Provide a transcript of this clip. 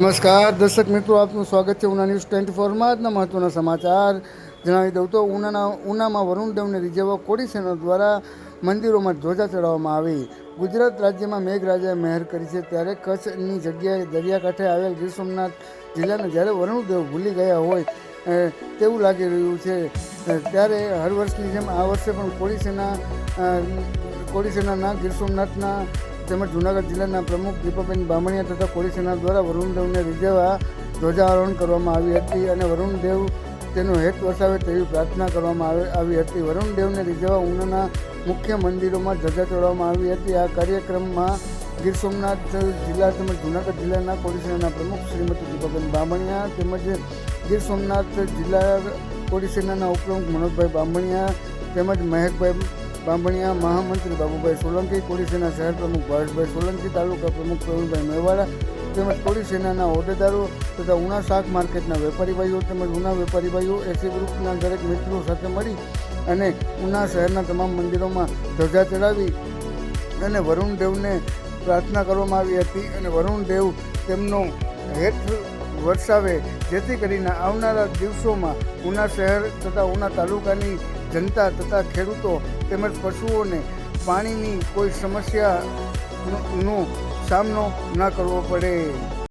નમસ્કાર. દર્શક મિત્રો, આપનું સ્વાગત છે ઉના ન્યૂઝ ટ્વેન્ટી ફોરમાં. આજના મહત્ત્વના સમાચાર જણાવી દઉં તો ઉનાના ઉનામાં વરુણ દેવને રીઝવવા કોળી સેના દ્વારા મંદિરોમાં ધ્વજા ચડાવવામાં આવી. ગુજરાત રાજ્યમાં મેઘરાજાએ મહેર કરી છે ત્યારે કચ્છની જગ્યાએ દરિયાકાંઠે આવેલ ગીર સોમનાથ જિલ્લાને જ્યારે વરુણ દેવ ભૂલી ગયા હોય તેવું લાગી રહ્યું છે. ત્યારે હર વર્ષની જેમ આ વર્ષે પણ કોળી સેના કોળી સેનાના ગીર સોમનાથના તેમજ જૂનાગઢ જિલ્લાના પ્રમુખ દીપાબેન બામણિયા તથા કોળી સેના દ્વારા વરુણ દેવને રીઝવવા ધ્વજારોહણ કરવામાં આવી હતી અને વરુણ દેવ તેનો હેત વસાવે તેવી પ્રાર્થના કરવામાં આવે- હતી. વરુણ દેવને રીઝવવા ઉનાના મુખ્ય મંદિરોમાં ધજા ચડાવવામાં આવી હતી. આ કાર્યક્રમમાં ગીર સોમનાથ જિલ્લા તેમજ જૂનાગઢ જિલ્લાના કોળી સેનાના પ્રમુખ શ્રીમતી દીપાબેન બામણીયા તેમજ ગીર સોમનાથ જિલ્લા પોલીસ સેનાના ઉપપ્રમુખ મનોજભાઈ બામણીયા તેમજ મહેકભાઈ બાંભણિયા મહામંત્રી બાબુભાઈ સોલંકી કોળી સેના શહેર પ્રમુખ ભારતભાઈ સોલંકી, તાલુકા પ્રમુખ પ્રવીણભાઈ મેવાડા તેમજ કોળી સેનાના હોદ્દેદારો તથા ઉના શાક માર્કેટના વેપારી ભાઈઓ તેમજ ઉના વેપારી ભાઈઓ એસી ગ્રુપના દરેક મિત્રો સાથે મળી અને ઉના શહેરના તમામ મંદિરોમાં ધજા ચડાવી અને વરુણ દેવને પ્રાર્થના કરવામાં આવી હતી અને વરુણ દેવ તેમનો હેત વરસાવે, જેથી કરીને આવનારા દિવસોમાં ઉના શહેર તથા ઉના તાલુકાની જનતા તથા ખેડૂતો તેમજ પશુઓને પાણીની કોઈ સમસ્યાનો નો સામનો ન કરવો પડે.